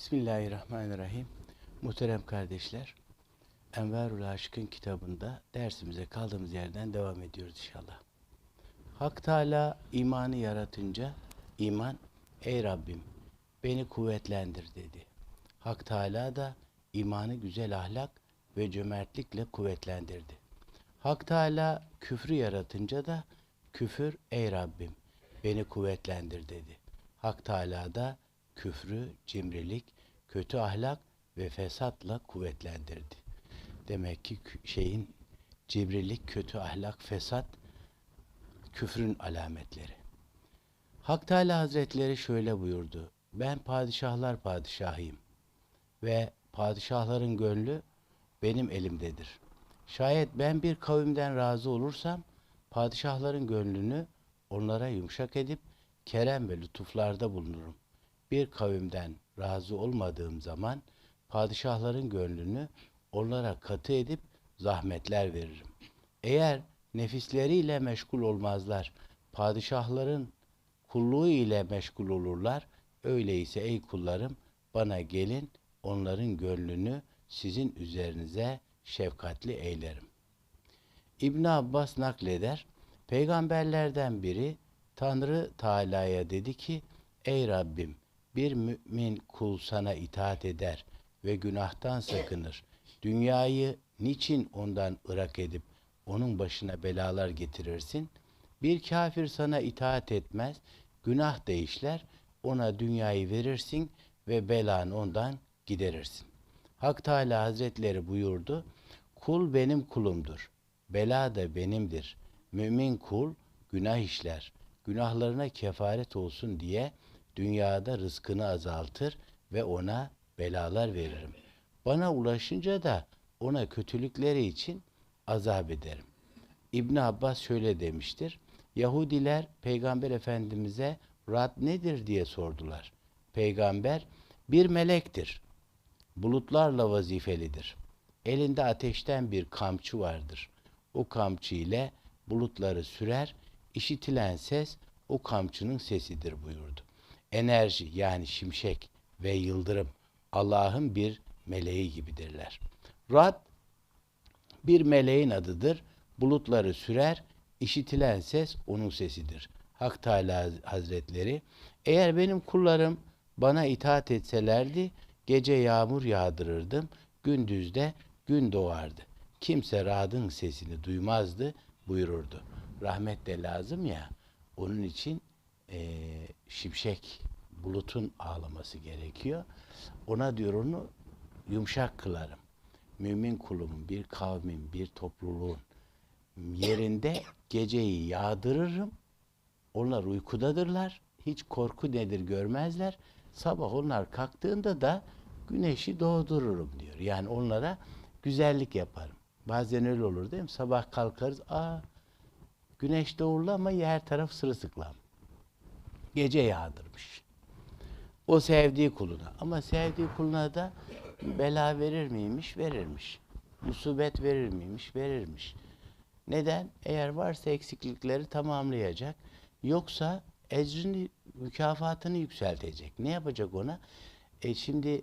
Bismillahirrahmanirrahim. Muhterem kardeşler, Enverul Aşk'ın kitabında dersimize kaldığımız yerden devam ediyoruz inşallah. Hak Teala imanı yaratınca iman ey Rabbim beni kuvvetlendir dedi. Hak Teala da imanı güzel ahlak ve cömertlikle kuvvetlendirdi. Hak Teala küfrü yaratınca da küfür ey Rabbim beni kuvvetlendir dedi. Hak Teala da küfrü, cimrilik, kötü ahlak ve fesatla kuvvetlendirdi. Demek ki şeyin cimrilik, kötü ahlak, fesat küfrün alametleri. Hak Teala Hazretleri şöyle buyurdu. Ben padişahlar padişahıyım ve padişahların gönlü benim elimdedir. Şayet ben bir kavimden razı olursam padişahların gönlünü onlara yumuşak edip kerem ve lütuflarda bulunurum. Bir kavimden razı olmadığım zaman padişahların gönlünü onlara katı edip zahmetler veririm. Eğer nefisleriyle meşgul olmazlar, padişahların kulluğu ile meşgul olurlar. Öyleyse ey kullarım bana gelin onların gönlünü sizin üzerinize şefkatli eylerim. İbn Abbas nakleder. Peygamberlerden biri Tanrı Teala'ya dedi ki: Ey Rabbim, bir mümin kul sana itaat eder ve günahtan sakınır. Dünyayı niçin ondan ırak edip onun başına belalar getirirsin? Bir kafir sana itaat etmez, günah da işler, ona dünyayı verirsin ve belanı ondan giderirsin. Hak Teala Hazretleri buyurdu, kul benim kulumdur, bela da benimdir. Mümin kul günah işler, günahlarına kefaret olsun diye dünyada rızkını azaltır ve ona belalar veririm. Bana ulaşınca da ona kötülükleri için azap ederim. İbn Abbas şöyle demiştir. Yahudiler Peygamber Efendimiz'e Rad nedir diye sordular. Peygamber bir melektir. Bulutlarla vazifelidir. Elinde ateşten bir kamçı vardır. O kamçı ile bulutları sürer, işitilen ses o kamçının sesidir buyurdu. Enerji yani şimşek ve yıldırım Allah'ın bir meleği gibidirler. Rad bir meleğin adıdır. Bulutları sürer, işitilen ses onun sesidir. Hak Teala Hazretleri, eğer benim kullarım bana itaat etselerdi, gece yağmur yağdırırdım, gündüzde gün doğardı. Kimse radın sesini duymazdı buyururdu. Rahmet de lazım ya, onun için eee, şimşek, bulutun ağlaması gerekiyor. Ona diyor onu yumuşak kılarım mümin kulumun, bir kavmin, bir topluluğun yerinde geceyi yağdırırım. Onlar uykudadırlar. Hiç korku nedir görmezler. Sabah onlar kalktığında da güneşi doğdururum diyor. Yani onlara güzellik yaparım. Bazen öyle olur değil mi? Sabah kalkarız. Aa güneş doğurlu ama her taraf sırılsıklam. Gece yağdırmış. O sevdiği kuluna. Ama sevdiği kuluna da bela verir miymiş? Verirmiş. Musibet verir miymiş? Verirmiş. Neden? Eğer varsa eksiklikleri tamamlayacak. Yoksa ecrini, mükafatını yükseltecek. Ne yapacak ona? E şimdi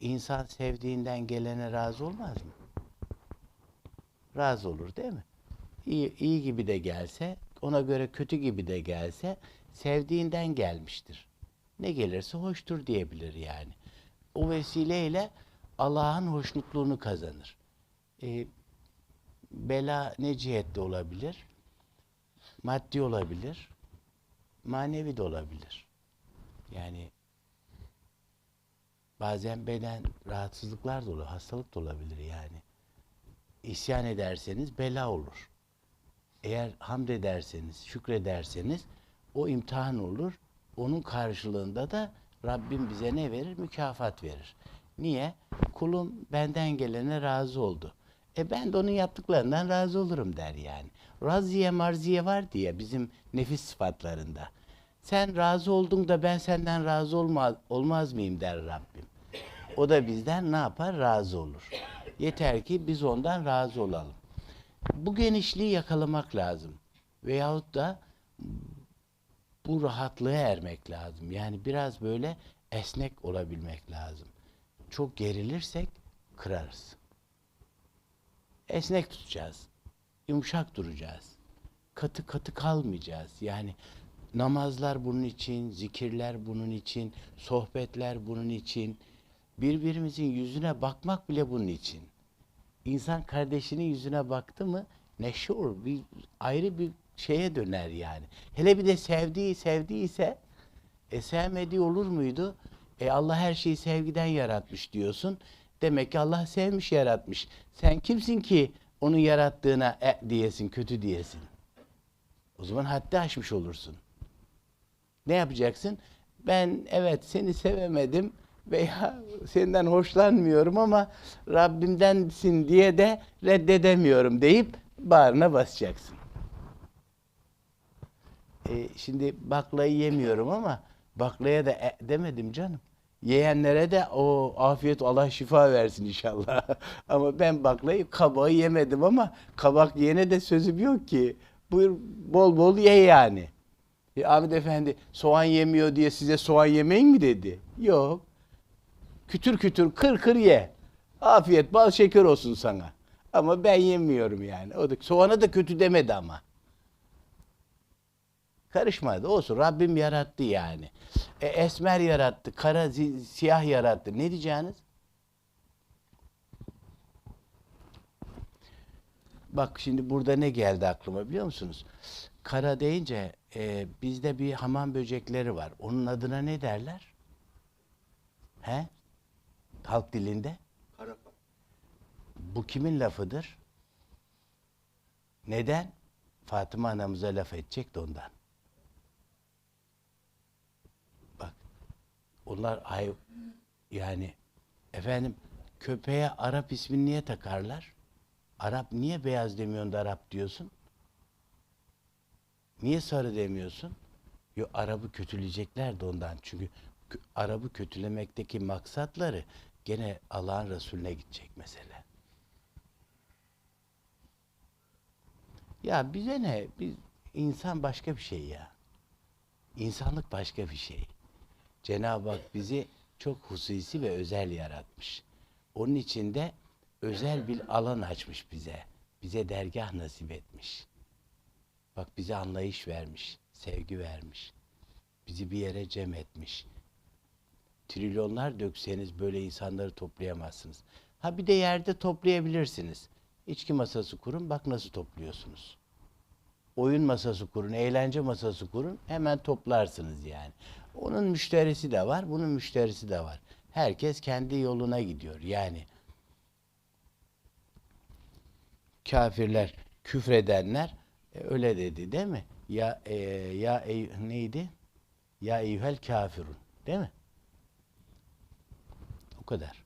insan sevdiğinden gelene razı olmaz mı? Razı olur değil mi? İyi, iyi gibi de gelse, ona göre kötü gibi de gelse sevdiğinden gelmiştir. Ne gelirse hoştur diyebilir yani. O vesileyle Allah'ın hoşnutluğunu kazanır. E, bela ne cihette olabilir? Maddi olabilir, manevi de olabilir. Yani bazen beden rahatsızlıklar da olur, hastalık da olabilir yani. İsyan ederseniz bela olur. Eğer hamd ederseniz, şükrederseniz o imtihan olur. Onun karşılığında da Rabbim bize ne verir? Mükafat verir. Niye? Kulum benden gelene razı oldu. E ben de onun yaptıklarından razı olurum der yani. Raziye marziye var diye bizim nefis sıfatlarında. Sen razı oldun da ben senden razı olmaz, olmaz mıyım der Rabbim. O da bizden ne yapar? Razı olur. Yeter ki biz ondan razı olalım. Bu genişliği yakalamak lazım. Veyahut da bu rahatlığa ermek lazım. Yani biraz böyle esnek olabilmek lazım. Çok gerilirsek kırarız. Esnek tutacağız. Yumuşak duracağız. Katı katı kalmayacağız. Yani namazlar bunun için, zikirler bunun için, sohbetler bunun için, birbirimizin yüzüne bakmak bile bunun için. İnsan kardeşinin yüzüne baktı mı neşur bir ayrı bir şeye döner yani. Hele bir de sevdiği sevdiyse e sevmediği olur muydu? E Allah her şeyi sevgiden yaratmış diyorsun. Demek ki Allah sevmiş yaratmış. Sen kimsin ki onun yarattığına e diyesin, kötü diyesin. O zaman haddi aşmış olursun. Ne yapacaksın? Ben evet seni sevemedim veya senden hoşlanmıyorum ama Rabbimdensin diye de reddedemiyorum deyip bağrına basacaksın. E, şimdi baklayı yemiyorum ama baklaya da e, demedim canım. Yiyenlere de o afiyet Allah şifa versin inşallah. ama ben baklayı kabağı yemedim ama kabak yiyene de sözüm yok ki. Buyur bol bol ye yani. E, Ahmet Efendi soğan yemiyor diye size soğan yemeyin mi dedi? Yok. Kütür kütür kır kır ye. Afiyet bal şeker olsun sana. Ama ben yemiyorum yani. O da soğana da kötü demedi ama. Karışmadı. Olsun. Rabbim yarattı yani. E, esmer yarattı. Kara, siyah yarattı. Ne diyeceğiniz? Bak şimdi burada ne geldi aklıma biliyor musunuz? Kara deyince e, bizde bir hamam böcekleri var. Onun adına ne derler? He? Halk dilinde? Karafa. Bu kimin lafıdır? Neden? Fatıma anamıza laf edecek de ondan. Bak, onlar ay yani efendim köpeğe Arap ismini niye takarlar? Arap niye beyaz demiyorsun da Arap diyorsun? Niye sarı demiyorsun? Yo Arap'ı kötüleyecekler de ondan. Çünkü Arap'ı kötülemekteki maksatları gene Allah'ın Resulüne gidecek mesele. Ya bize ne? Biz insan başka bir şey ya. İnsanlık başka bir şey. Cenab-ı Hak bizi çok hususi ve özel yaratmış. Onun içinde özel bir alan açmış bize. Bize dergah nasip etmiş. Bak bize anlayış vermiş, sevgi vermiş. Bizi bir yere cem etmiş. Trilyonlar dökseniz böyle insanları toplayamazsınız. Ha bir de yerde toplayabilirsiniz. İçki masası kurun, bak nasıl topluyorsunuz. Oyun masası kurun, eğlence masası kurun, hemen toplarsınız yani. Onun müşterisi de var, bunun müşterisi de var. Herkes kendi yoluna gidiyor. Yani kafirler, küfredenler e, öyle dedi değil mi? Ya e, ya ey, neydi? Ya eyyuhel kafirun. Değil mi? O kadar.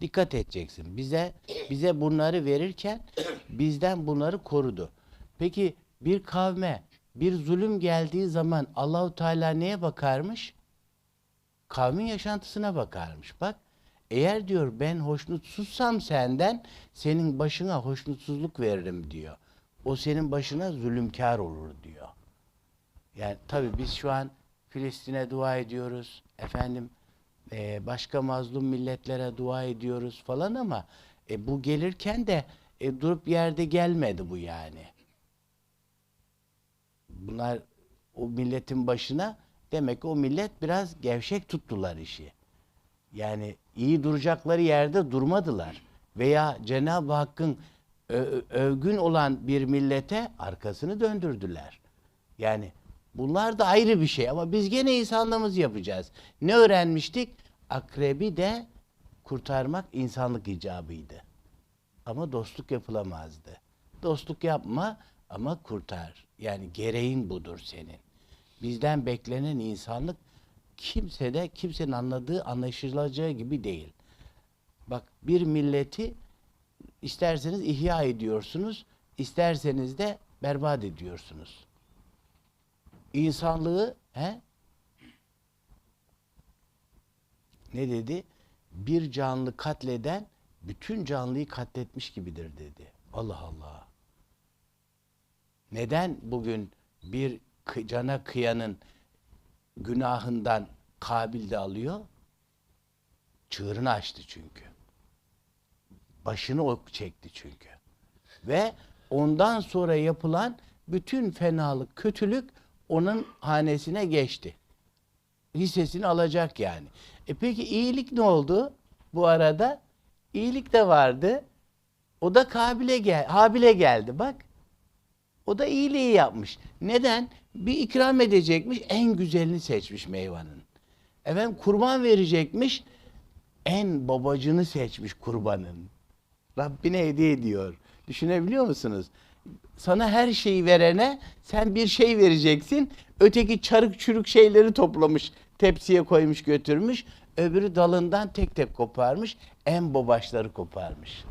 Dikkat edeceksin. Bize bize bunları verirken bizden bunları korudu. Peki bir kavme bir zulüm geldiği zaman Allahu Teala neye bakarmış? Kavmin yaşantısına bakarmış. Bak eğer diyor ben hoşnutsuzsam senden senin başına hoşnutsuzluk veririm diyor. O senin başına zulümkar olur diyor. Yani tabii biz şu an Filistin'e dua ediyoruz. Efendim eee, başka mazlum milletlere dua ediyoruz falan ama e, bu gelirken de e, durup yerde gelmedi bu yani. Bunlar o milletin başına demek ki o millet biraz gevşek tuttular işi. Yani iyi duracakları yerde durmadılar. Veya Cenab-ı Hakk'ın övgün olan bir millete arkasını döndürdüler. Yani bunlar da ayrı bir şey ama biz gene insanlığımızı yapacağız. Ne öğrenmiştik? Akrebi de kurtarmak insanlık icabıydı. Ama dostluk yapılamazdı. Dostluk yapma ama kurtar. Yani gereğin budur senin. Bizden beklenen insanlık kimsede kimsenin anladığı anlaşılacağı gibi değil. Bak bir milleti isterseniz ihya ediyorsunuz, isterseniz de berbat ediyorsunuz. İnsanlığı he? Ne dedi? Bir canlı katleden bütün canlıyı katletmiş gibidir dedi. Allah Allah. Neden bugün bir cana kıyanın günahından Kabil de alıyor, Çığırını açtı çünkü. Başını ok çekti çünkü. Ve ondan sonra yapılan bütün fenalık, kötülük onun hanesine geçti. Hissesini alacak yani. E peki iyilik ne oldu bu arada? İyilik de vardı. O da Kabil'e gel Habil'e geldi bak. O da iyiliği yapmış. Neden? Bir ikram edecekmiş, en güzelini seçmiş meyvanın. Efendim kurban verecekmiş, en babacını seçmiş kurbanın. Rabbine hediye ediyor. Düşünebiliyor musunuz? Sana her şeyi verene sen bir şey vereceksin. Öteki çarık çürük şeyleri toplamış, tepsiye koymuş götürmüş. Öbürü dalından tek tek koparmış, en babaşları koparmış.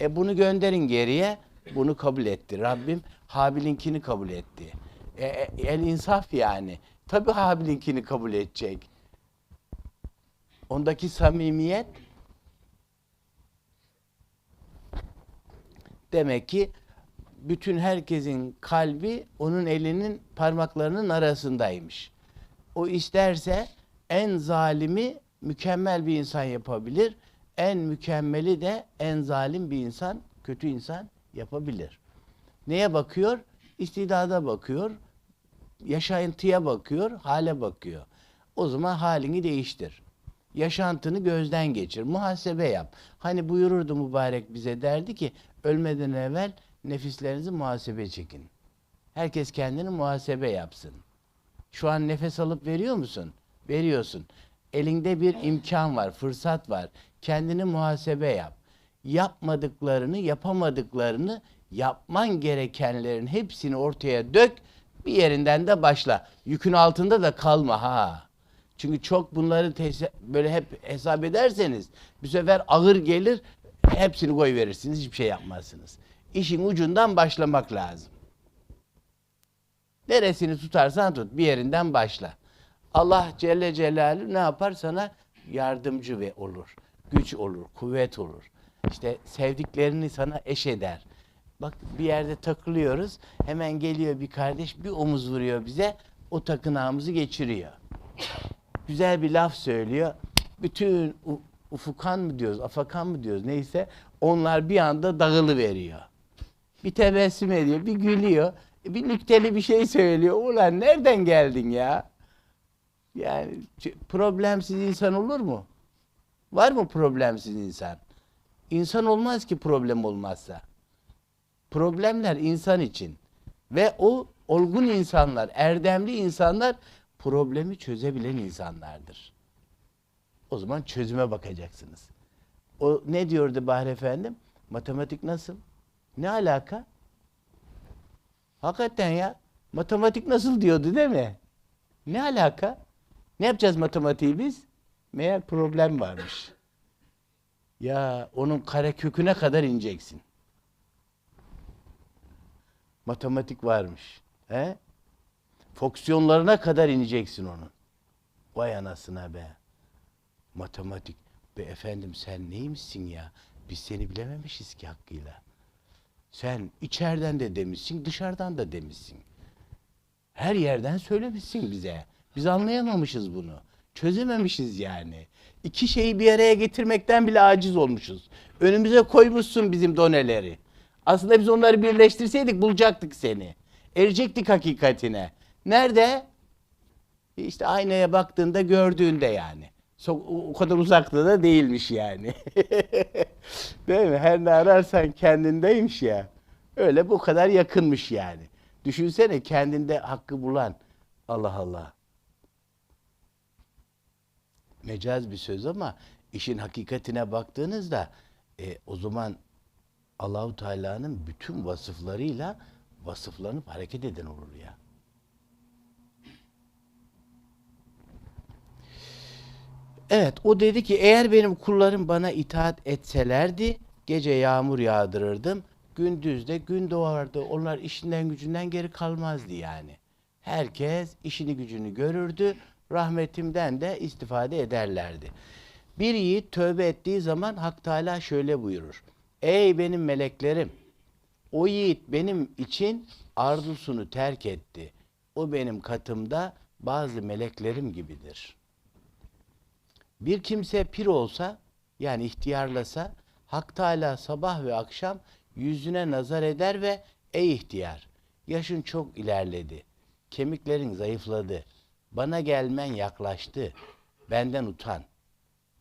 E bunu gönderin geriye. Bunu kabul etti. Rabbim Habil'inkini kabul etti. E, el insaf yani. Tabi Habil'inkini kabul edecek. Ondaki samimiyet demek ki bütün herkesin kalbi onun elinin parmaklarının arasındaymış. O isterse en zalimi mükemmel bir insan yapabilir. En mükemmeli de en zalim bir insan, kötü insan yapabilir. Neye bakıyor? İstidada bakıyor, yaşantıya bakıyor, hale bakıyor. O zaman halini değiştir. Yaşantını gözden geçir, muhasebe yap. Hani buyururdu mübarek bize derdi ki ölmeden evvel nefislerinizi muhasebe çekin. Herkes kendini muhasebe yapsın. Şu an nefes alıp veriyor musun? Veriyorsun. Elinde bir imkan var, fırsat var. Kendini muhasebe yap. Yapmadıklarını, yapamadıklarını, yapman gerekenlerin hepsini ortaya dök. Bir yerinden de başla. Yükün altında da kalma ha. Çünkü çok bunları böyle hep hesap ederseniz bir sefer ağır gelir, hepsini koy verirsiniz, hiçbir şey yapmazsınız. İşin ucundan başlamak lazım. Neresini tutarsan tut, bir yerinden başla. Allah Celle Celaluhu ne yapar sana? Yardımcı ve olur. Güç olur, kuvvet olur. İşte sevdiklerini sana eş eder. Bak bir yerde takılıyoruz. Hemen geliyor bir kardeş bir omuz vuruyor bize. O takınağımızı geçiriyor. Güzel bir laf söylüyor. Bütün ufukan mı diyoruz, afakan mı diyoruz neyse onlar bir anda dağılı veriyor. Bir tebessüm ediyor, bir gülüyor. Bir nükteli bir şey söylüyor. Ulan nereden geldin ya? Yani problemsiz insan olur mu? Var mı problemsiz insan? İnsan olmaz ki problem olmazsa. Problemler insan için. Ve o olgun insanlar, erdemli insanlar problemi çözebilen insanlardır. O zaman çözüme bakacaksınız. O ne diyordu Bahri Efendim? Matematik nasıl? Ne alaka? Hakikaten ya. Matematik nasıl diyordu değil mi? Ne alaka? Ne yapacağız matematiği biz? Meğer problem varmış. Ya onun kare köküne kadar ineceksin. Matematik varmış. He? Fonksiyonlarına kadar ineceksin onun. Vay anasına be. Matematik. Be efendim sen neymişsin ya? Biz seni bilememişiz ki hakkıyla. Sen içeriden de demişsin, dışarıdan da demişsin. Her yerden söylemişsin bize. Biz anlayamamışız bunu. Çözememişiz yani. İki şeyi bir araya getirmekten bile aciz olmuşuz. Önümüze koymuşsun bizim doneleri. Aslında biz onları birleştirseydik bulacaktık seni. Erecektik hakikatine. Nerede? İşte aynaya baktığında gördüğünde yani. O kadar uzakta da değilmiş yani. Değil mi? Her ne ararsan kendindeymiş ya. Öyle bu kadar yakınmış yani. Düşünsene kendinde hakkı bulan. Allah Allah. Mecaz bir söz ama işin hakikatine baktığınızda e, o zaman Allahu Teala'nın bütün vasıflarıyla vasıflanıp hareket eden olur ya. Evet o dedi ki eğer benim kullarım bana itaat etselerdi gece yağmur yağdırırdım. Gündüz de gün doğardı. Onlar işinden gücünden geri kalmazdı yani. Herkes işini gücünü görürdü. Rahmetimden de istifade ederlerdi. Bir yiğit tövbe ettiği zaman Hak Teala şöyle buyurur. Ey benim meleklerim! O yiğit benim için arzusunu terk etti. O benim katımda bazı meleklerim gibidir.'' Bir kimse pir olsa yani ihtiyarlasa Hak Teala sabah ve akşam yüzüne nazar eder ve ey ihtiyar yaşın çok ilerledi. Kemiklerin zayıfladı. Bana gelmen yaklaştı. Benden utan.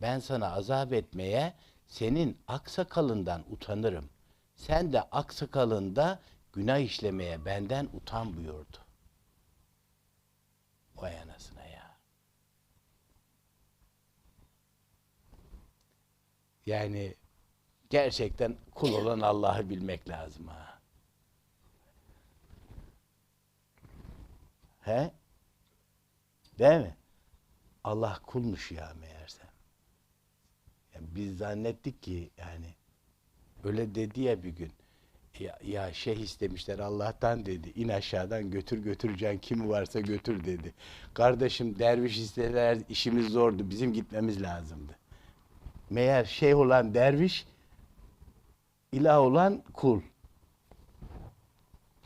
Ben sana azap etmeye senin aksakalından utanırım. Sen de aksakalında günah işlemeye benden utan buyurdu. Vay anasına ya. Yani gerçekten kul olan Allah'ı bilmek lazım ha. He? Değil mi? Allah kulmuş ya meğerse. Yani biz zannettik ki yani öyle dedi ya bir gün. Ya, ya şeyh istemişler Allah'tan dedi. İn aşağıdan götür götüreceğin kimi varsa götür dedi. Kardeşim derviş isteler işimiz zordu. Bizim gitmemiz lazımdı. Meğer şeyh olan derviş ilah olan kul.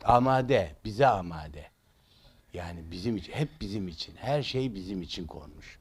Amade, bize amade. Yani bizim için, hep bizim için. Her şey bizim için konmuş.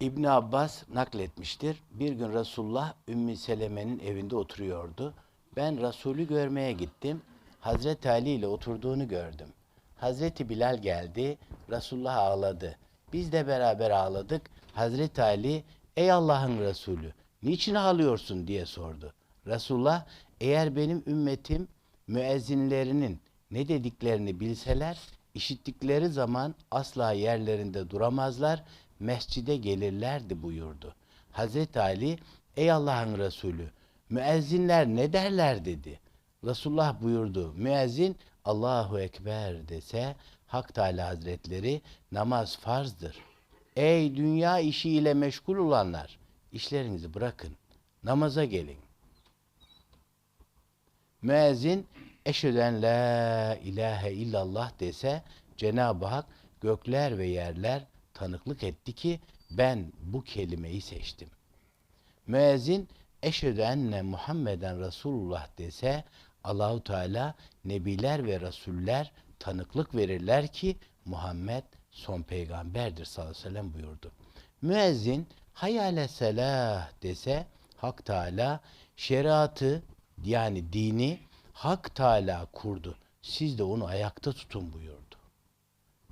İbn Abbas nakletmiştir. Bir gün Resulullah Ümmü Seleme'nin evinde oturuyordu. Ben Resulü görmeye gittim. Hazreti Ali ile oturduğunu gördüm. Hazreti Bilal geldi. Resulullah ağladı. Biz de beraber ağladık. Hazreti Ali, ey Allah'ın Resulü, niçin ağlıyorsun diye sordu. Resulullah, eğer benim ümmetim müezzinlerinin ne dediklerini bilseler, işittikleri zaman asla yerlerinde duramazlar, mescide gelirlerdi buyurdu. Hazreti Ali, ey Allah'ın Resulü, müezzinler ne derler dedi. Resulullah buyurdu, müezzin Allahu Ekber dese, Hak Teala Hazretleri namaz farzdır. Ey dünya işiyle meşgul olanlar, işlerinizi bırakın, namaza gelin. Müezzin eşheden la ilahe illallah dese Cenab-ı Hak gökler ve yerler tanıklık etti ki ben bu kelimeyi seçtim. Müezzin eşhedü Muhammeden Resulullah dese Allahu Teala nebiler ve rasuller tanıklık verirler ki Muhammed son peygamberdir sallallahu aleyhi ve sellem buyurdu. Müezzin hayale selah dese Hak Teala şeriatı yani dini Hak Teala kurdu. Siz de onu ayakta tutun buyurdu.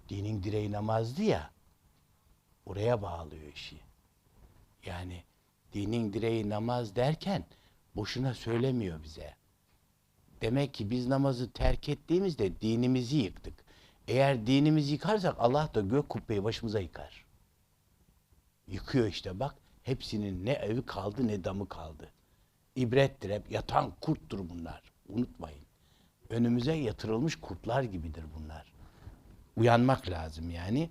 Dinin direği namazdı ya. Oraya bağlıyor işi. Yani dinin direği namaz derken boşuna söylemiyor bize. Demek ki biz namazı terk ettiğimizde dinimizi yıktık. Eğer dinimizi yıkarsak Allah da gök kubbeyi başımıza yıkar. Yıkıyor işte bak. Hepsinin ne evi kaldı ne damı kaldı. İbrettir hep yatan kurttur bunlar. Unutmayın. Önümüze yatırılmış kurtlar gibidir bunlar. Uyanmak lazım yani.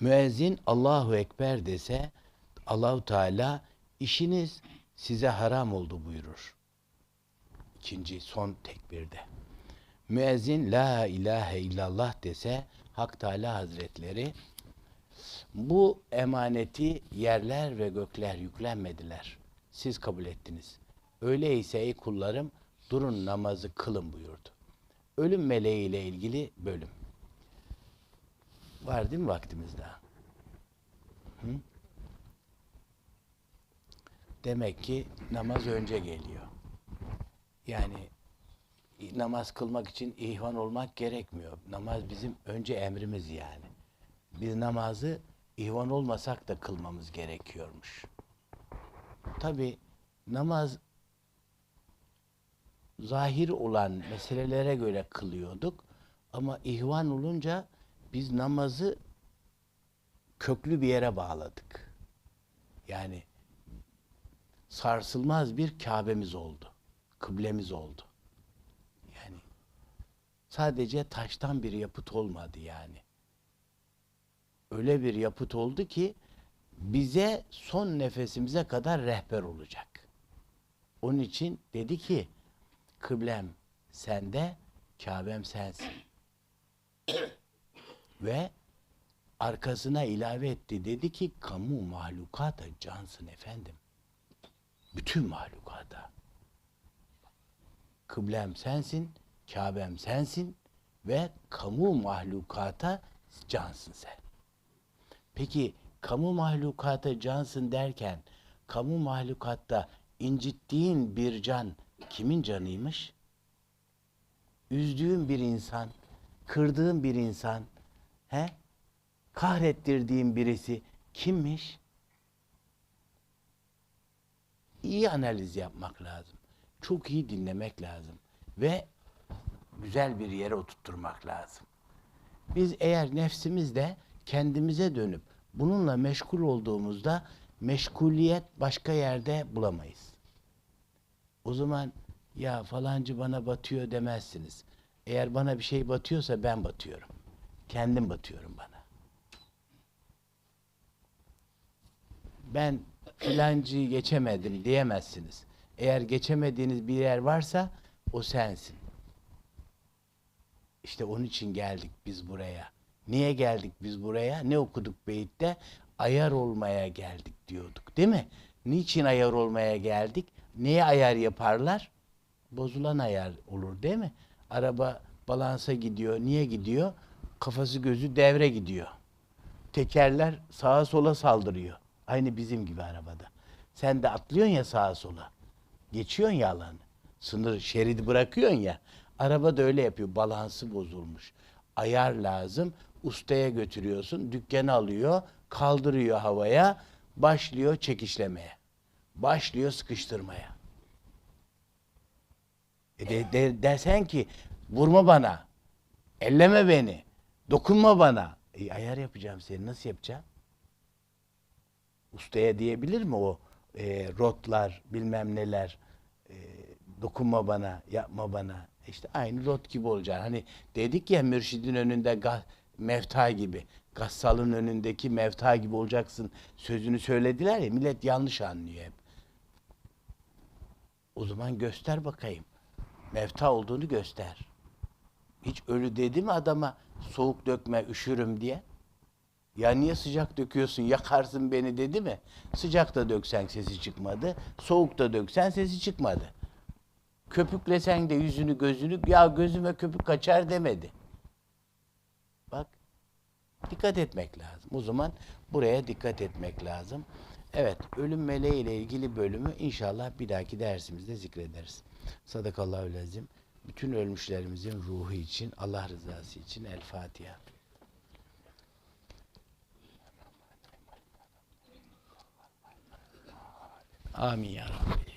Müezzin Allahu Ekber dese Allahu Teala işiniz size haram oldu buyurur. İkinci son tekbirde. Müezzin la ilahe illallah dese Hak Teala Hazretleri bu emaneti yerler ve gökler yüklenmediler. Siz kabul ettiniz. Öyleyse ey kullarım durun namazı kılın buyurdu. Ölüm meleği ile ilgili bölüm. Var değil mi vaktimiz daha? Hı? Demek ki namaz önce geliyor. Yani namaz kılmak için ihvan olmak gerekmiyor. Namaz bizim önce emrimiz yani. Biz namazı ihvan olmasak da kılmamız gerekiyormuş. Tabi namaz zahir olan meselelere göre kılıyorduk. Ama ihvan olunca biz namazı köklü bir yere bağladık. Yani sarsılmaz bir Kabe'miz oldu. Kıblemiz oldu. Yani sadece taştan bir yapıt olmadı yani. Öyle bir yapıt oldu ki bize son nefesimize kadar rehber olacak. Onun için dedi ki kıblem sende, Kabe'm sensin. Ve arkasına ilave etti. Dedi ki kamu mahlukata cansın efendim. Bütün mahlukata. Kıblem sensin, Kabe'm sensin ve kamu mahlukata cansın sen. Peki kamu mahlukata cansın derken kamu mahlukatta incittiğin bir can kimin canıymış? Üzdüğün bir insan, kırdığın bir insan, he? Kahrettirdiğin birisi kimmiş? İyi analiz yapmak lazım. Çok iyi dinlemek lazım ve güzel bir yere oturtturmak lazım. Biz eğer nefsimizde kendimize dönüp bununla meşgul olduğumuzda meşguliyet başka yerde bulamayız. O zaman ya falancı bana batıyor demezsiniz. Eğer bana bir şey batıyorsa ben batıyorum. Kendim batıyorum bana. Ben filancıyı geçemedim diyemezsiniz. Eğer geçemediğiniz bir yer varsa o sensin. İşte onun için geldik biz buraya. Niye geldik biz buraya? Ne okuduk beyitte? Ayar olmaya geldik diyorduk değil mi? Niçin ayar olmaya geldik? Neye ayar yaparlar? Bozulan ayar olur değil mi? Araba balansa gidiyor. Niye gidiyor? Kafası gözü devre gidiyor. Tekerler sağa sola saldırıyor. Aynı bizim gibi arabada. Sen de atlıyorsun ya sağa sola. Geçiyorsun ya alanı. Sınır şeridi bırakıyorsun ya. Araba da öyle yapıyor. Balansı bozulmuş. Ayar lazım. Ustaya götürüyorsun. Dükkanı alıyor. Kaldırıyor havaya. Başlıyor çekişlemeye. Başlıyor sıkıştırmaya. E de, de- desen ki vurma bana. Elleme beni. Dokunma bana. E, ayar yapacağım seni. Nasıl yapacağım? Ustaya diyebilir mi o e, rotlar bilmem neler e, dokunma bana yapma bana işte aynı rot gibi olacak. Hani dedik ya mürşidin önünde mevta gibi gassalın önündeki mevta gibi olacaksın sözünü söylediler ya millet yanlış anlıyor hep. O zaman göster bakayım. Mevta olduğunu göster. Hiç ölü dedi mi adama soğuk dökme üşürüm diye? Ya niye sıcak döküyorsun yakarsın beni dedi mi? Sıcakta döksen sesi çıkmadı. Soğukta döksen sesi çıkmadı. Köpüklesen de yüzünü gözünü ya gözüme köpük kaçar demedi. Bak dikkat etmek lazım. O zaman buraya dikkat etmek lazım. Evet ölüm meleği ile ilgili bölümü inşallah bir dahaki dersimizde zikrederiz. Sadakallahu lazim. Bütün ölmüşlerimizin ruhu için, Allah rızası için El Fatiha. Amin ya Rabbi.